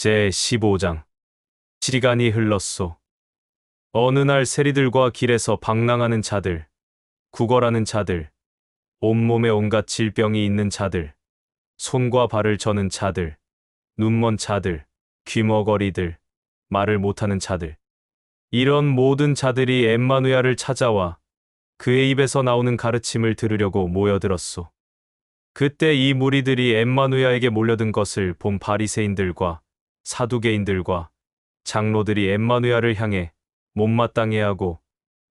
제 15장 시간이 흘렀소. 어느 날 세리들과 길에서 방랑하는 자들, 구걸하는 자들, 온몸에 온갖 질병이 있는 자들, 손과 발을 저는 자들, 눈먼 자들, 귀머거리들, 말을 못하는 자들. 이런 모든 자들이 엠마누야를 찾아와 그의 입에서 나오는 가르침을 들으려고 모여들었소. 그때 이 무리들이 엠마누야에게 몰려든 것을 본 바리새인들과 사두개인들과 장로들이 엠마누야를 향해 못마땅해 하고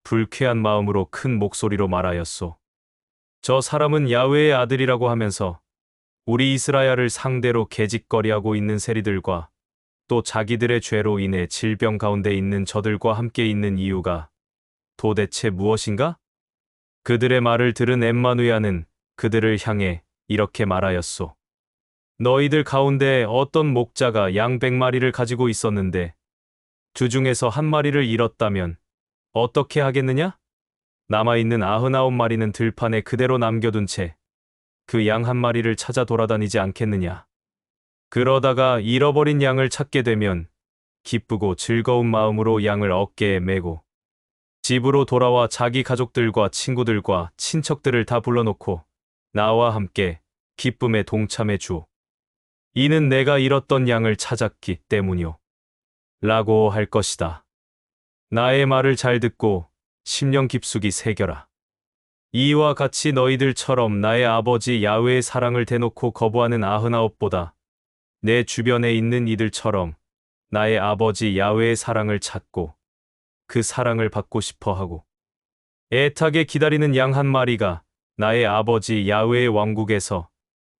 불쾌한 마음으로 큰 목소리로 말하였소. 저 사람은 야훼의 아들이라고 하면서 우리 이스라엘을 상대로 개짓거리하고 있는 세리들과 또 자기들의 죄로 인해 질병 가운데 있는 저들과 함께 있는 이유가 도대체 무엇인가? 그들의 말을 들은 엠마누야는 그들을 향해 이렇게 말하였소. 너희들 가운데 어떤 목자가 양 백마리를 가지고 있었는데 주중에서 한 마리를 잃었다면 어떻게 하겠느냐? 남아있는 아흔아홉 마리는 들판에 그대로 남겨둔 채 그 양 한 마리를 찾아 돌아다니지 않겠느냐? 그러다가 잃어버린 양을 찾게 되면 기쁘고 즐거운 마음으로 양을 어깨에 메고 집으로 돌아와 자기 가족들과 친구들과 친척들을 다 불러놓고 나와 함께 기쁨에 동참해 주. 이는 내가 잃었던 양을 찾았기 때문이요. 라고 할 것이다. 나의 말을 잘 듣고 심령 깊숙이 새겨라. 이와 같이 너희들처럼 나의 아버지 야훼의 사랑을 대놓고 거부하는 아흔아홉보다 내 주변에 있는 이들처럼 나의 아버지 야훼의 사랑을 찾고 그 사랑을 받고 싶어 하고 애타게 기다리는 양 한 마리가 나의 아버지 야훼의 왕국에서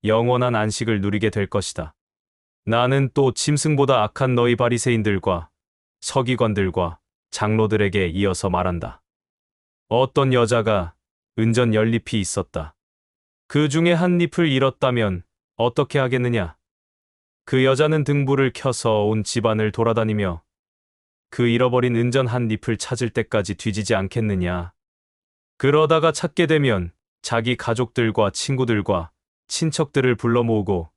영원한 안식을 누리게 될 것이다. 나는 또 짐승보다 악한 너희 바리새인들과 서기관들과 장로들에게 이어서 말한다. 어떤 여자가 은전 열잎이 있었다. 그 중에 한 잎을 잃었다면 어떻게 하겠느냐? 그 여자는 등불을 켜서 온 집안을 돌아다니며 그 잃어버린 은전 한 잎을 찾을 때까지 뒤지지 않겠느냐? 그러다가 찾게 되면 자기 가족들과 친구들과 친척들을 불러 모으고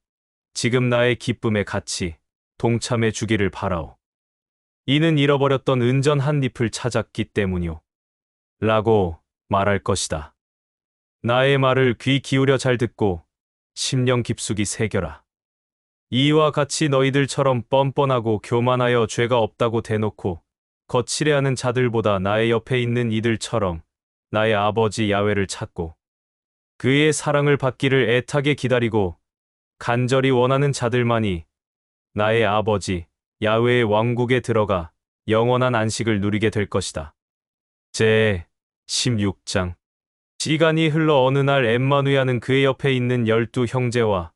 지금 나의 기쁨에 같이 동참해 주기를 바라오. 이는 잃어버렸던 은전 한 잎을 찾았기 때문이오. 라고 말할 것이다. 나의 말을 귀 기울여 잘 듣고 심령 깊숙이 새겨라. 이와 같이 너희들처럼 뻔뻔하고 교만하여 죄가 없다고 대놓고 거칠해하는 자들보다 나의 옆에 있는 이들처럼 나의 아버지 야훼를 찾고 그의 사랑을 받기를 애타게 기다리고 간절히 원하는 자들만이 나의 아버지 야훼의 왕국에 들어가 영원한 안식을 누리게 될 것이다. 제 16장 시간이 흘러 어느 날 엠마누야는 그의 옆에 있는 열두 형제와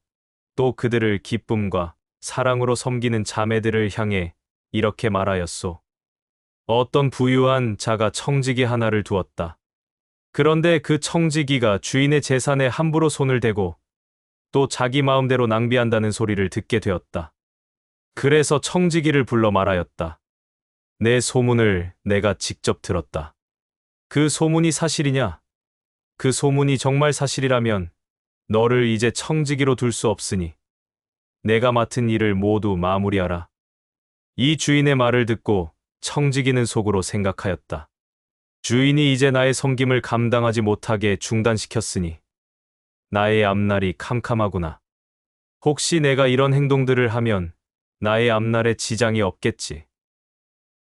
또 그들을 기쁨과 사랑으로 섬기는 자매들을 향해 이렇게 말하였소. 어떤 부유한 자가 청지기 하나를 두었다. 그런데 그 청지기가 주인의 재산에 함부로 손을 대고 또 자기 마음대로 낭비한다는 소리를 듣게 되었다. 그래서 청지기를 불러 말하였다. 내 소문을 내가 직접 들었다. 그 소문이 사실이냐? 그 소문이 정말 사실이라면 너를 이제 청지기로 둘 수 없으니 내가 맡은 일을 모두 마무리하라. 이 주인의 말을 듣고 청지기는 속으로 생각하였다. 주인이 이제 나의 섬김을 감당하지 못하게 중단시켰으니 나의 앞날이 캄캄하구나. 혹시 내가 이런 행동들을 하면 나의 앞날에 지장이 없겠지.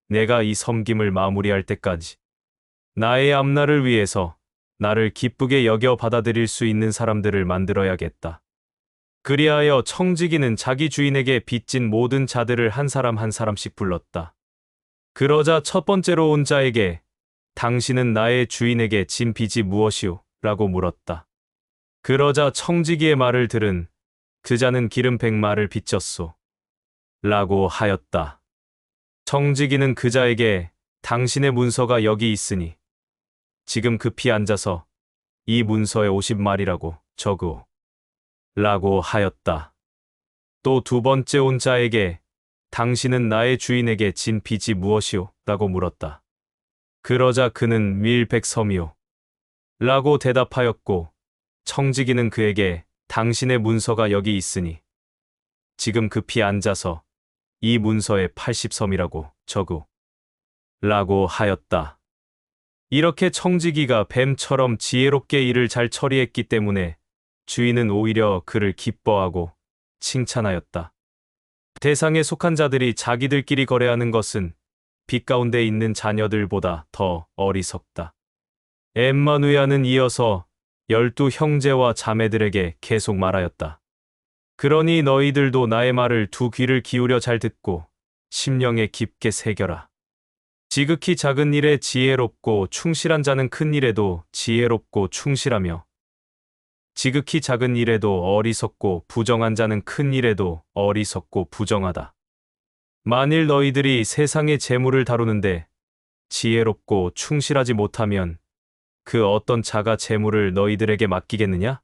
내가 이 섬김을 마무리할 때까지 나의 앞날을 위해서 나를 기쁘게 여겨 받아들일 수 있는 사람들을 만들어야겠다. 그리하여 청지기는 자기 주인에게 빚진 모든 자들을 한 사람 한 사람씩 불렀다. 그러자 첫 번째로 온 자에게 당신은 나의 주인에게 진 빚이 무엇이오? 라고 물었다. 그러자 청지기의 말을 들은 그 자는 기름 백마를 빚졌소. 라고 하였다. 청지기는 그 자에게 당신의 문서가 여기 있으니 지금 급히 앉아서 이 문서에 50마리라고 적으오. 라고 하였다. 또 두 번째 온 자에게 당신은 나의 주인에게 진 빚이 무엇이오? 라고 물었다. 그러자 그는 밀백섬이오. 라고 대답하였고 청지기는 그에게 당신의 문서가 여기 있으니 지금 급히 앉아서 이 문서에 80섬이라고 적우. 라고 하였다. 이렇게 청지기가 뱀처럼 지혜롭게 일을 잘 처리했기 때문에 주인은 오히려 그를 기뻐하고 칭찬하였다. 대상에 속한 자들이 자기들끼리 거래하는 것은 빛 가운데 있는 자녀들보다 더 어리석다. 엠마누야는 이어서 열두 형제와 자매들에게 계속 말하였다. 그러니 너희들도 나의 말을 두 귀를 기울여 잘 듣고 심령에 깊게 새겨라. 지극히 작은 일에 지혜롭고 충실한 자는 큰 일에도 지혜롭고 충실하며 지극히 작은 일에도 어리석고 부정한 자는 큰 일에도 어리석고 부정하다. 만일 너희들이 세상의 재물을 다루는데 지혜롭고 충실하지 못하면 그 어떤 자가 재물을 너희들에게 맡기겠느냐?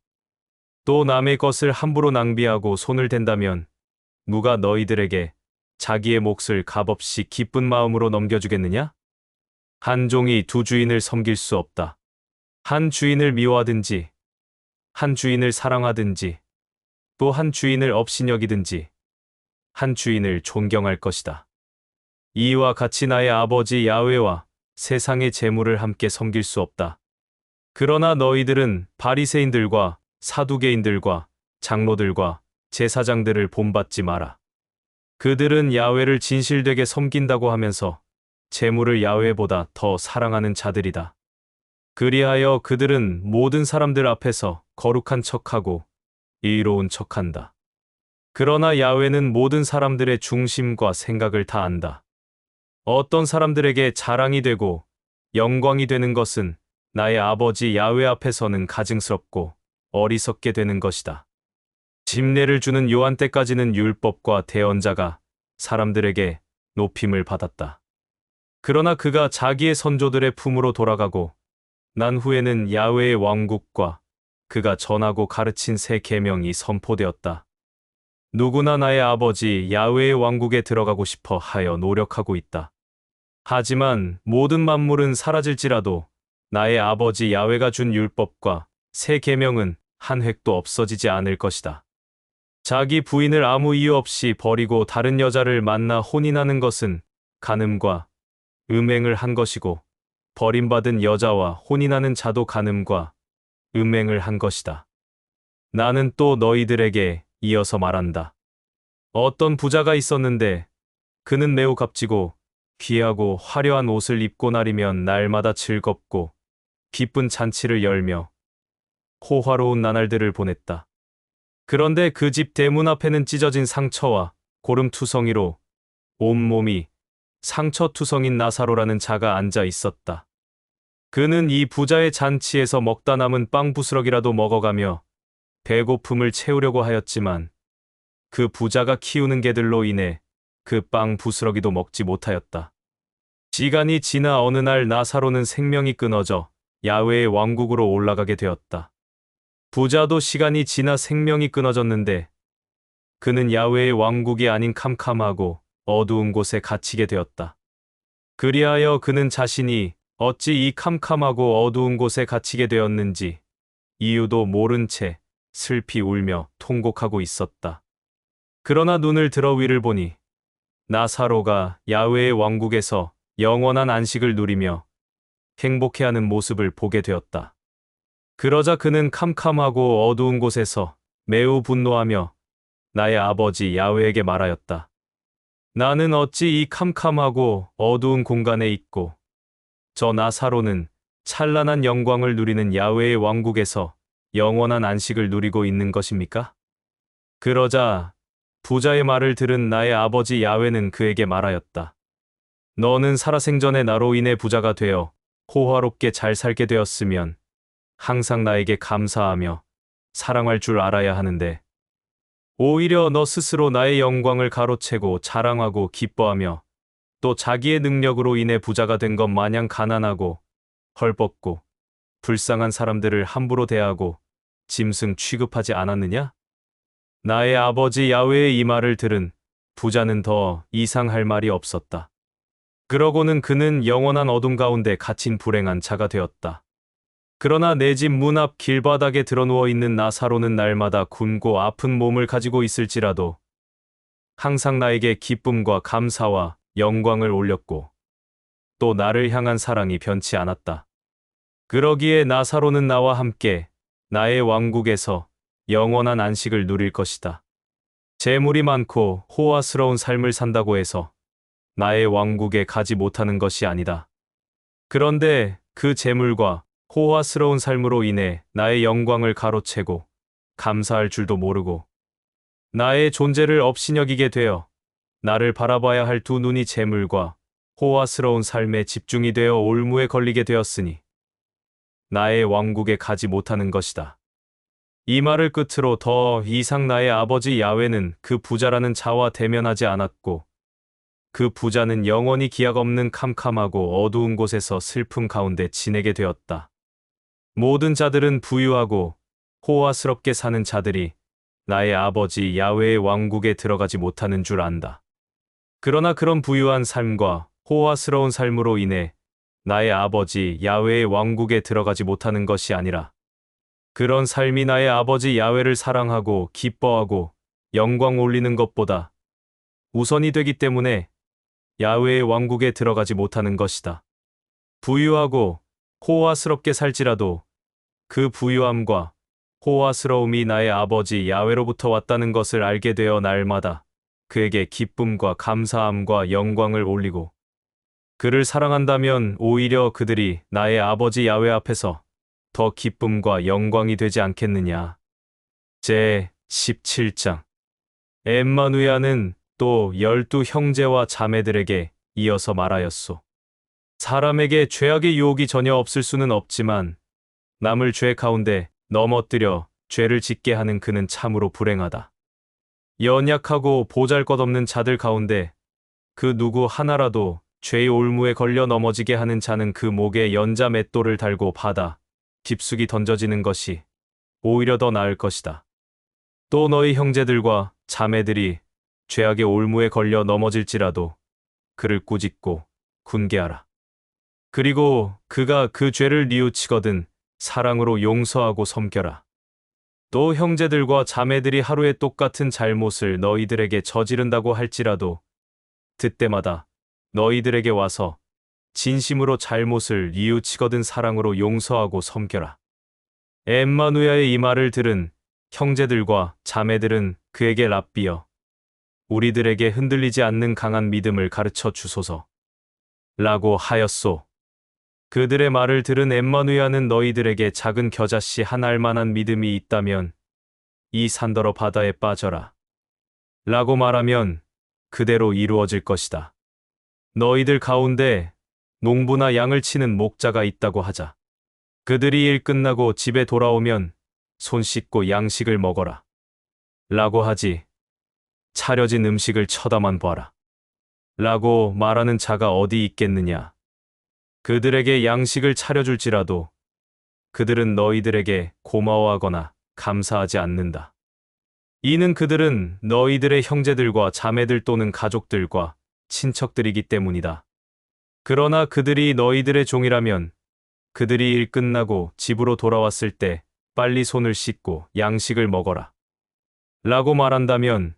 또 남의 것을 함부로 낭비하고 손을 댄다면 누가 너희들에게 자기의 몫을 값없이 기쁜 마음으로 넘겨주겠느냐? 한 종이 두 주인을 섬길 수 없다. 한 주인을 미워하든지, 한 주인을 사랑하든지, 또 한 주인을 업신여기든지, 한 주인을 존경할 것이다. 이와 같이 나의 아버지 야훼와 세상의 재물을 함께 섬길 수 없다. 그러나 너희들은 바리새인들과 사두개인들과 장로들과 제사장들을 본받지 마라. 그들은 야훼를 진실되게 섬긴다고 하면서 재물을 야훼보다 더 사랑하는 자들이다. 그리하여 그들은 모든 사람들 앞에서 거룩한 척하고 의로운 척한다. 그러나 야훼는 모든 사람들의 중심과 생각을 다 안다. 어떤 사람들에게 자랑이 되고 영광이 되는 것은 나의 아버지 야훼 앞에서는 가증스럽고 어리석게 되는 것이다. 집례를 주는 요한 때까지는 율법과 대언자가 사람들에게 높임을 받았다. 그러나 그가 자기의 선조들의 품으로 돌아가고 난 후에는 야훼의 왕국과 그가 전하고 가르친 새 계명이 선포되었다. 누구나 나의 아버지 야훼의 왕국에 들어가고 싶어 하여 노력하고 있다. 하지만 모든 만물은 사라질지라도 나의 아버지 야훼가 준 율법과 새 계명은 한 획도 없어지지 않을 것이다. 자기 부인을 아무 이유 없이 버리고 다른 여자를 만나 혼인하는 것은 간음과 음행을 한 것이고 버림받은 여자와 혼인하는 자도 간음과 음행을 한 것이다. 나는 또 너희들에게 이어서 말한다. 어떤 부자가 있었는데 그는 매우 값지고 귀하고 화려한 옷을 입고 나리면 날마다 즐겁고 기쁜 잔치를 열며 호화로운 나날들을 보냈다. 그런데 그 집 대문 앞에는 찢어진 상처와 고름투성이로 온몸이 상처투성인 나사로라는 자가 앉아 있었다. 그는 이 부자의 잔치에서 먹다 남은 빵 부스러기라도 먹어가며 배고픔을 채우려고 하였지만 그 부자가 키우는 개들로 인해 그 빵 부스러기도 먹지 못하였다. 시간이 지나 어느 날 나사로는 생명이 끊어져 야외의 왕국으로 올라가게 되었다. 부자도 시간이 지나 생명이 끊어졌는데 그는 야외의 왕국이 아닌 캄캄하고 어두운 곳에 갇히게 되었다. 그리하여 그는 자신이 어찌 이 캄캄하고 어두운 곳에 갇히게 되었는지 이유도 모른 채 슬피 울며 통곡하고 있었다. 그러나 눈을 들어 위를 보니 나사로가 야외의 왕국에서 영원한 안식을 누리며 행복해하는 모습을 보게 되었다. 그러자 그는 캄캄하고 어두운 곳에서 매우 분노하며 나의 아버지 야훼에게 말하였다. 나는 어찌 이 캄캄하고 어두운 공간에 있고 저 나사로는 찬란한 영광을 누리는 야훼의 왕국에서 영원한 안식을 누리고 있는 것입니까? 그러자 부자의 말을 들은 나의 아버지 야훼는 그에게 말하였다. 너는 살아생전에 나로 인해 부자가 되어 호화롭게 잘 살게 되었으면 항상 나에게 감사하며 사랑할 줄 알아야 하는데 오히려 너 스스로 나의 영광을 가로채고 자랑하고 기뻐하며 또 자기의 능력으로 인해 부자가 된 것 마냥 가난하고 헐벗고 불쌍한 사람들을 함부로 대하고 짐승 취급하지 않았느냐? 나의 아버지 야훼의 이 말을 들은 부자는 더 이상할 말이 없었다. 그러고는 그는 영원한 어둠 가운데 갇힌 불행한 자가 되었다. 그러나 내 집 문 앞 길바닥에 드러누워 있는 나사로는 날마다 굶고 아픈 몸을 가지고 있을지라도 항상 나에게 기쁨과 감사와 영광을 올렸고 또 나를 향한 사랑이 변치 않았다. 그러기에 나사로는 나와 함께 나의 왕국에서 영원한 안식을 누릴 것이다. 재물이 많고 호화스러운 삶을 산다고 해서 나의 왕국에 가지 못하는 것이 아니다. 그런데 그 재물과 호화스러운 삶으로 인해 나의 영광을 가로채고 감사할 줄도 모르고 나의 존재를 업신여기게 되어 나를 바라봐야 할 두 눈이 재물과 호화스러운 삶에 집중이 되어 올무에 걸리게 되었으니 나의 왕국에 가지 못하는 것이다. 이 말을 끝으로 더 이상 나의 아버지 야훼는 그 부자라는 자와 대면하지 않았고 그 부자는 영원히 기약 없는 캄캄하고 어두운 곳에서 슬픔 가운데 지내게 되었다. 모든 자들은 부유하고 호화스럽게 사는 자들이 나의 아버지 야훼의 왕국에 들어가지 못하는 줄 안다. 그러나 그런 부유한 삶과 호화스러운 삶으로 인해 나의 아버지 야훼의 왕국에 들어가지 못하는 것이 아니라 그런 삶이 나의 아버지 야훼를 사랑하고 기뻐하고 영광 올리는 것보다 우선이 되기 때문에 야훼의 왕국에 들어가지 못하는 것이다. 부유하고 호화스럽게 살지라도 그 부유함과 호화스러움이 나의 아버지 야훼로부터 왔다는 것을 알게 되어 날마다 그에게 기쁨과 감사함과 영광을 올리고 그를 사랑한다면 오히려 그들이 나의 아버지 야훼 앞에서 더 기쁨과 영광이 되지 않겠느냐. 제 17장 엠마누야는 또 열두 형제와 자매들에게 이어서 말하였소. 사람에게 죄악의 유혹이 전혀 없을 수는 없지만 남을 죄 가운데 넘어뜨려 죄를 짓게 하는 그는 참으로 불행하다. 연약하고 보잘것없는 자들 가운데 그 누구 하나라도 죄의 올무에 걸려 넘어지게 하는 자는 그 목에 연자 맷돌을 달고 받아 깊숙이 던져지는 것이 오히려 더 나을 것이다. 또 너희 형제들과 자매들이 죄악의 올무에 걸려 넘어질지라도 그를 꾸짖고 군계하라. 그리고 그가 그 죄를 뉘우치거든 사랑으로 용서하고 섬겨라. 또 형제들과 자매들이 하루에 똑같은 잘못을 너희들에게 저지른다고 할지라도 그때마다 너희들에게 와서 진심으로 잘못을 뉘우치거든 사랑으로 용서하고 섬겨라. 엠마누야의 이 말을 들은 형제들과 자매들은 그에게 랍비어 우리들에게 흔들리지 않는 강한 믿음을 가르쳐 주소서. 라고 하였소. 그들의 말을 들은 엠마누야는 너희들에게 작은 겨자씨 한 알만한 믿음이 있다면 이 산더러 바다에 빠져라. 라고 말하면 그대로 이루어질 것이다. 너희들 가운데 농부나 양을 치는 목자가 있다고 하자. 그들이 일 끝나고 집에 돌아오면 손 씻고 양식을 먹어라. 라고 하지. 차려진 음식을 쳐다만 봐라. 라고 말하는 자가 어디 있겠느냐. 그들에게 양식을 차려줄지라도 그들은 너희들에게 고마워하거나 감사하지 않는다. 이는 그들은 너희들의 형제들과 자매들 또는 가족들과 친척들이기 때문이다. 그러나 그들이 너희들의 종이라면 그들이 일 끝나고 집으로 돌아왔을 때 빨리 손을 씻고 양식을 먹어라. 라고 말한다면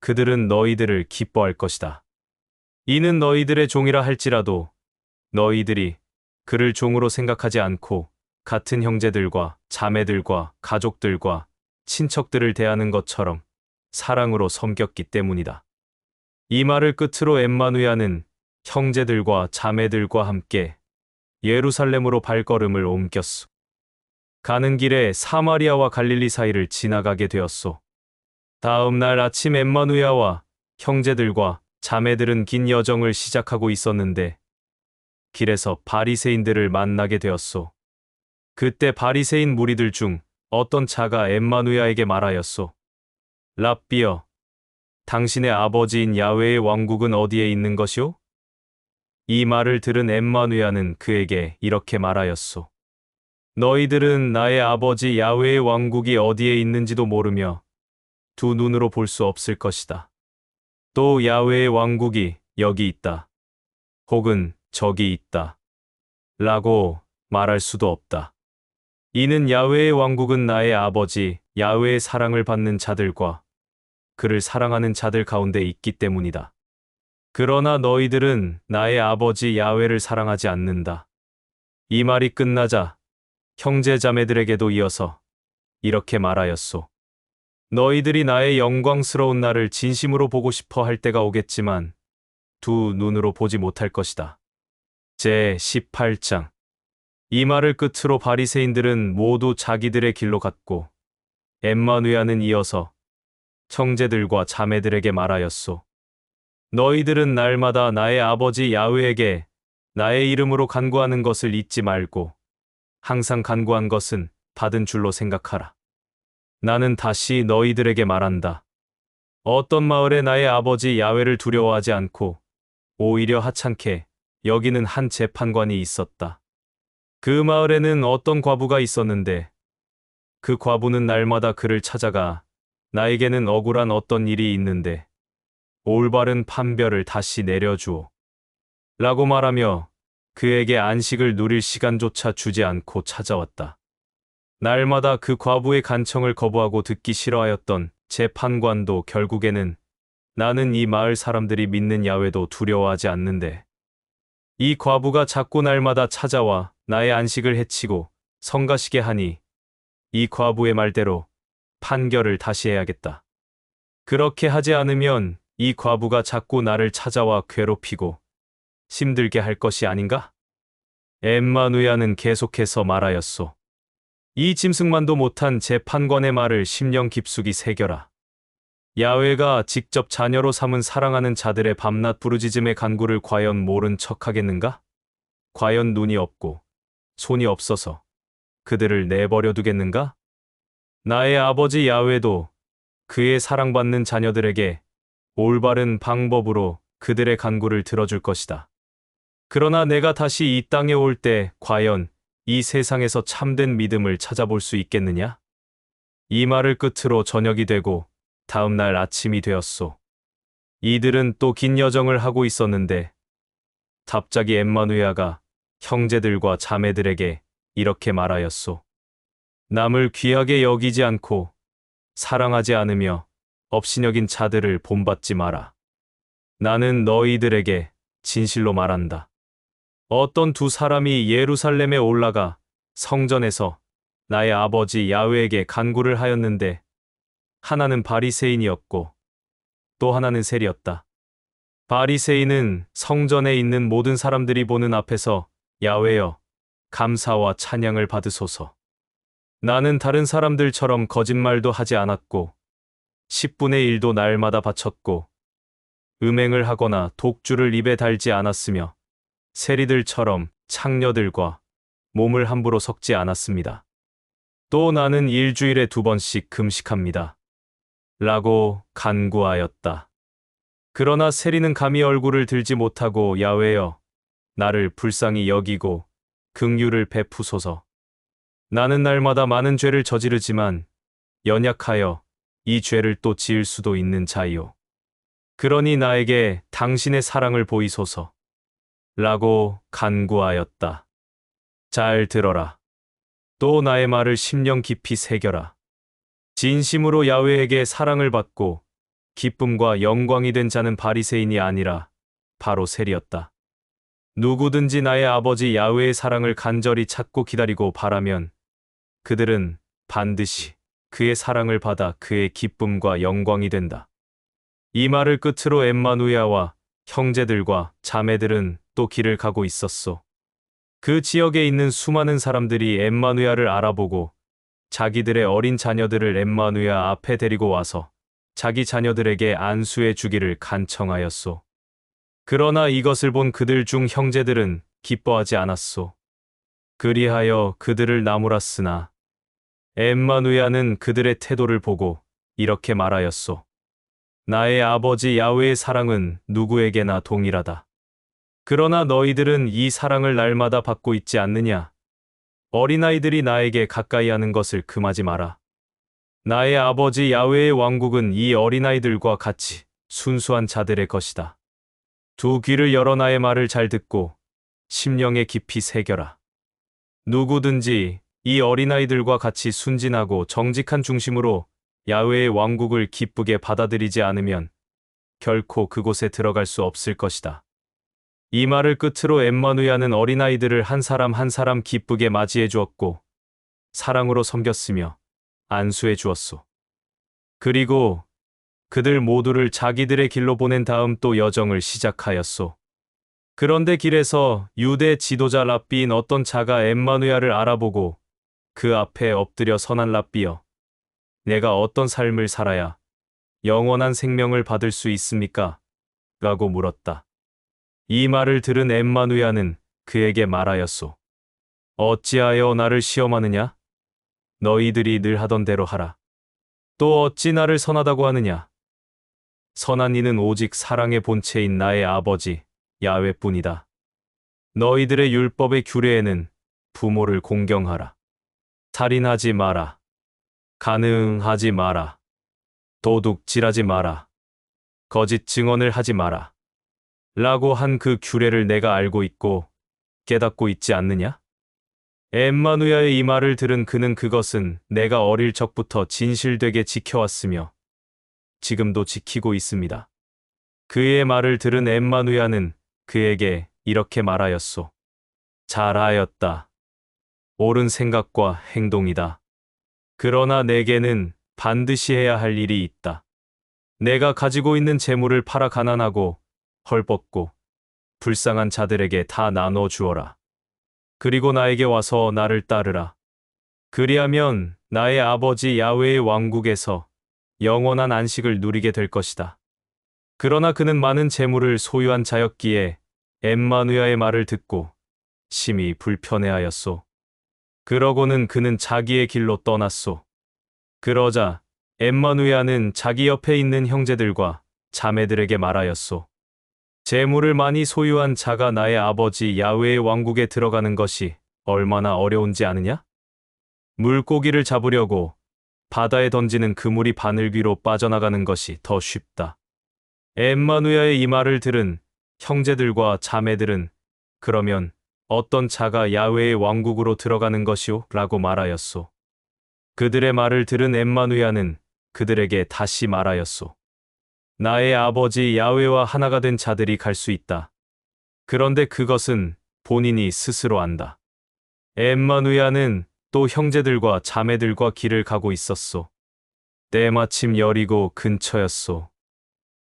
그들은 너희들을 기뻐할 것이다. 이는 너희들의 종이라 할지라도 너희들이 그를 종으로 생각하지 않고 같은 형제들과 자매들과 가족들과 친척들을 대하는 것처럼 사랑으로 섬겼기 때문이다. 이 말을 끝으로 엠마누야는 형제들과 자매들과 함께 예루살렘으로 발걸음을 옮겼소. 가는 길에 사마리아와 갈릴리 사이를 지나가게 되었소. 다음 날 아침 엠마누야와 형제들과 자매들은 긴 여정을 시작하고 있었는데 길에서 바리새인들을 만나게 되었소. 그때 바리새인 무리들 중 어떤 자가 엠마누야에게 말하였소. 랍비여, 당신의 아버지인 야훼의 왕국은 어디에 있는 것이오? 이 말을 들은 엠마누야는 그에게 이렇게 말하였소. 너희들은 나의 아버지 야훼의 왕국이 어디에 있는지도 모르며 두 눈으로 볼 수 없을 것이다. 또 야훼의 왕국이 여기 있다. 혹은 적이 있다. 라고 말할 수도 없다. 이는 야훼의 왕국은 나의 아버지 야훼의 사랑을 받는 자들과 그를 사랑하는 자들 가운데 있기 때문이다. 그러나 너희들은 나의 아버지 야훼를 사랑하지 않는다. 이 말이 끝나자 형제 자매들에게도 이어서 이렇게 말하였소. 너희들이 나의 영광스러운 날을 진심으로 보고 싶어 할 때가 오겠지만 두 눈으로 보지 못할 것이다. 제 18장 이 말을 끝으로 바리새인들은 모두 자기들의 길로 갔고 엠마누야는 이어서 형제들과 자매들에게 말하였소. 너희들은 날마다 나의 아버지 야훼에게 나의 이름으로 간구하는 것을 잊지 말고 항상 간구한 것은 받은 줄로 생각하라. 나는 다시 너희들에게 말한다. 어떤 마을에 나의 아버지 야훼를 두려워하지 않고 오히려 하찮게 여기는 한 재판관이 있었다. 그 마을에는 어떤 과부가 있었는데 그 과부는 날마다 그를 찾아가 나에게는 억울한 어떤 일이 있는데 올바른 판별을 다시 내려주오. 라고 말하며 그에게 안식을 누릴 시간조차 주지 않고 찾아왔다. 날마다 그 과부의 간청을 거부하고 듣기 싫어하였던 재판관도 결국에는 나는 이 마을 사람들이 믿는 야훼도 두려워하지 않는데 이 과부가 자꾸 날마다 찾아와 나의 안식을 해치고 성가시게 하니 이 과부의 말대로 판결을 다시 해야겠다. 그렇게 하지 않으면 이 과부가 자꾸 나를 찾아와 괴롭히고 힘들게 할 것이 아닌가? 엠마누야는 계속해서 말하였소. 이 짐승만도 못한 재판관의 말을 심령 깊숙이 새겨라. 야훼가 직접 자녀로 삼은 사랑하는 자들의 밤낮 부르짖음의 간구를 과연 모른 척하겠는가? 과연 눈이 없고 손이 없어서 그들을 내버려 두겠는가? 나의 아버지 야훼도 그의 사랑받는 자녀들에게 올바른 방법으로 그들의 간구를 들어줄 것이다. 그러나 내가 다시 이 땅에 올 때 과연 이 세상에서 참된 믿음을 찾아볼 수 있겠느냐? 이 말을 끝으로 저녁이 되고 다음 날 아침이 되었소. 이들은 또 긴 여정을 하고 있었는데 갑자기 엠마누야가 형제들과 자매들에게 이렇게 말하였소. 남을 귀하게 여기지 않고 사랑하지 않으며 업신여긴 자들을 본받지 마라. 나는 너희들에게 진실로 말한다. 어떤 두 사람이 예루살렘에 올라가 성전에서 나의 아버지 야훼에게 간구를 하였는데 하나는 바리새인이었고 또 하나는 세리였다. 바리새인은 성전에 있는 모든 사람들이 보는 앞에서 야훼여 감사와 찬양을 받으소서. 나는 다른 사람들처럼 거짓말도 하지 않았고 10분의 1도 날마다 바쳤고 음행을 하거나 독주를 입에 달지 않았으며 세리들처럼 창녀들과 몸을 함부로 섞지 않았습니다. 또 나는 일주일에 두 번씩 금식합니다. 라고 간구하였다. 그러나 세리는 감히 얼굴을 들지 못하고 야외여 나를 불쌍히 여기고 긍휼을 베푸소서. 나는 날마다 많은 죄를 저지르지만 연약하여 이 죄를 또 지을 수도 있는 자이요. 그러니 나에게 당신의 사랑을 보이소서. 라고 간구하였다. 잘 들어라. 또 나의 말을 심령 깊이 새겨라. 진심으로 야훼에게 사랑을 받고 기쁨과 영광이 된 자는 바리새인이 아니라 바로 셀이었다. 누구든지 나의 아버지 야훼의 사랑을 간절히 찾고 기다리고 바라면 그들은 반드시 그의 사랑을 받아 그의 기쁨과 영광이 된다. 이 말을 끝으로 엠마누야와 형제들과 자매들은 또 길을 가고 있었소. 그 지역에 있는 수많은 사람들이 엠마누야를 알아보고 자기들의 어린 자녀들을 엠마누야 앞에 데리고 와서 자기 자녀들에게 안수해 주기를 간청하였소. 그러나 이것을 본 그들 중 형제들은 기뻐하지 않았소. 그리하여 그들을 나무랐으나 엠마누야는 그들의 태도를 보고 이렇게 말하였소. 나의 아버지 야훼의 사랑은 누구에게나 동일하다. 그러나 너희들은 이 사랑을 날마다 받고 있지 않느냐? 어린아이들이 나에게 가까이 하는 것을 금하지 마라. 나의 아버지 야훼의 왕국은 이 어린아이들과 같이 순수한 자들의 것이다. 두 귀를 열어 나의 말을 잘 듣고 심령에 깊이 새겨라. 누구든지 이 어린아이들과 같이 순진하고 정직한 중심으로 야훼의 왕국을 기쁘게 받아들이지 않으면 결코 그곳에 들어갈 수 없을 것이다. 이 말을 끝으로 엠마누야는 어린아이들을 한 사람 한 사람 기쁘게 맞이해 주었고 사랑으로 섬겼으며 안수해 주었소. 그리고 그들 모두를 자기들의 길로 보낸 다음 또 여정을 시작하였소. 그런데 길에서 유대 지도자 랍비인 어떤 자가 엠마누야를 알아보고 그 앞에 엎드려 선한 랍비여. 내가 어떤 삶을 살아야 영원한 생명을 받을 수 있습니까? 라고 물었다. 이 말을 들은 엠마누야는 그에게 말하였소. 어찌하여 나를 시험하느냐? 너희들이 늘 하던 대로 하라. 또 어찌 나를 선하다고 하느냐? 선한 이는 오직 사랑의 본체인 나의 아버지 야훼뿐이다. 너희들의 율법의 규례에는 부모를 공경하라. 살인하지 마라. 가능하지 마라. 도둑질하지 마라. 거짓 증언을 하지 마라. 라고 한 그 규례를 내가 알고 있고 깨닫고 있지 않느냐? 엠마누야의 이 말을 들은 그는 그것은 내가 어릴 적부터 진실되게 지켜왔으며 지금도 지키고 있습니다. 그의 말을 들은 엠마누야는 그에게 이렇게 말하였소. 잘하였다. 옳은 생각과 행동이다. 그러나 내게는 반드시 해야 할 일이 있다. 내가 가지고 있는 재물을 팔아 가난하고 헐벗고 불쌍한 자들에게 다 나눠 주어라. 그리고 나에게 와서 나를 따르라. 그리하면 나의 아버지 야훼의 왕국에서 영원한 안식을 누리게 될 것이다. 그러나 그는 많은 재물을 소유한 자였기에 엠마누야의 말을 듣고 심히 불편해하였소. 그러고는 그는 자기의 길로 떠났소. 그러자 엠마누야는 자기 옆에 있는 형제들과 자매들에게 말하였소. 재물을 많이 소유한 자가 나의 아버지 야훼의 왕국에 들어가는 것이 얼마나 어려운지 아느냐? 물고기를 잡으려고 바다에 던지는 그물이 바늘 위로 빠져나가는 것이 더 쉽다. 엠마누야의 이 말을 들은 형제들과 자매들은 그러면 어떤 자가 야훼의 왕국으로 들어가는 것이오? 라고 말하였소. 그들의 말을 들은 엠마누야는 그들에게 다시 말하였소. 나의 아버지 야훼와 하나가 된 자들이 갈 수 있다. 그런데 그것은 본인이 스스로 안다. 엠마누야는 또 형제들과 자매들과 길을 가고 있었소. 때마침 여리고 근처였소.